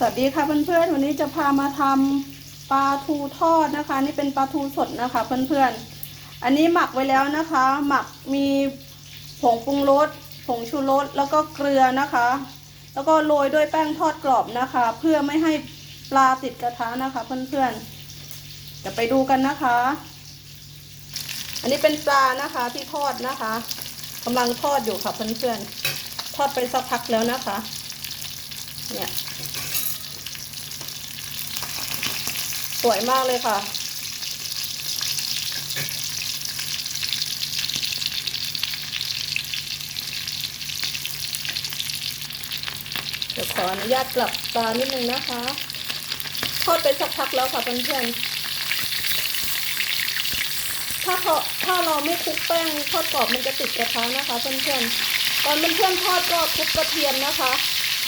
สวัสดีค่ะเพื่อนๆวันนี้จะพามาทำปลาทูทอดนะคะ นี่เป็นปลาทูสดนะคะเพื่อนๆอันนี้หมักไว้แล้วนะคะ หมักมีผงปรุงรสผงชูรสแล้วก็เกลือนะคะ แล้วก็โรยด้วยแป้งทอดกรอบนะคะ เพื่อไม่ให้ปลาติดกระทะนะคะเพื่อนๆจะไปดูกันนะคะ อันนี้เป็นปลานะคะที่ทอดนะคะกำลังทอดอยู่ค่ะเพื่อนๆทอดไปสักพักแล้วนะคะ เนี่ย สวยมากเลยค่ะ เดี๋ยวขออนุญาตกลับตานิดนึงนะคะ ทอดไปสักพักแล้วค่ะเพื่อนๆ ถ้าเราถ้าเราไม่คลุกแป้งทอดกรอบมันจะติดกระทะนะคะเพื่อนๆ ตอนเพื่อนๆทอดก็คลุกกระเทียมนะคะ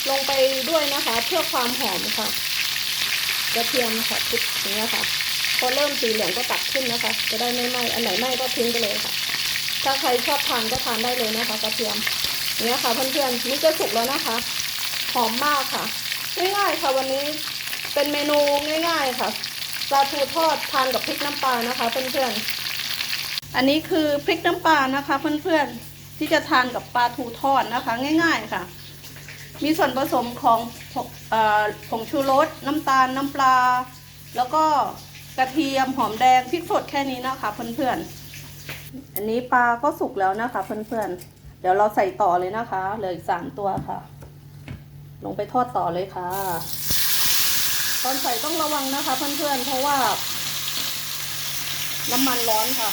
ลงไปด้วยนะคะเพื่อความหอมค่ะ กระเทียมค่ะคลุกอย่างเงี้ยค่ะ พอเริ่มสีเหลืองก็ตักขึ้นนะคะ จะได้ไม่ไหม้อันไหนไหม้ก็ทิ้งไปเลยค่ะ ถ้าใครชอบทานก็ทานได้เลยนะคะกระเทียมอย่างเงี้ยค่ะเพื่อนๆนี่จะสุกแล้วนะคะ หอมมากค่ะ ง่ายๆค่ะวันนี้เป็นเมนูง่าย ๆค่ะปลาทูทอดทานกับพริกน้ำปลานะคะเพื่อนๆอันนี้คือพริกน้ำปลานะคะ เพื่อนๆที่จะทานกับปลาทูทอดนะคะ ง่าย ๆค่ะ มีส่วนผสมของผงชูรสน้ำตาลน้ำปลา แล้วก็กระเทียมหอมแดงพริกสดแค่นี้นะคะเพื่อนๆ อันนี้ปลาก็สุกแล้วนะคะเพื่อนๆ เดี๋ยวเราใส่ต่อเลยนะคะ เหลืออีกสามตัวค่ะ ลงไปทอดต่อเลยค่ะ ตอนใส่ต้องระวังนะคะเพื่อนๆ เพราะว่า น้ำมันร้อนค่ะ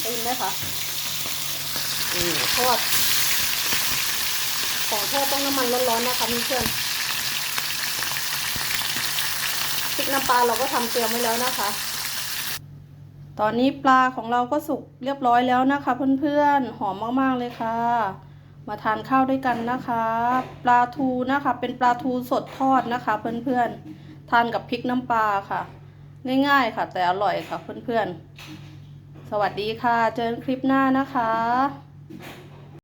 ได้ยินไหมคะอืมทอด ของทอดต้องน้ำมันร้อนๆนะคะเพื่อนพริกน้ำปลาเราก็ทำเตรียมไว้แล้วนะคะ ตอนนี้ปลาของเราก็สุกเรียบร้อยแล้วนะคะ เพื่อนๆหอมมากๆเลยค่ะ มาทานข้าวด้วยกันนะคะ ปลาทูนะคะ เป็นปลาทูสดทอดนะคะ เพื่อนๆทานกับพริกน้ำปลาค่ะ ง่ายๆค่ะ แต่อร่อยค่ะ เพื่อนๆสวัสดีค่ะ เจอกันคลิปหน้านะคะ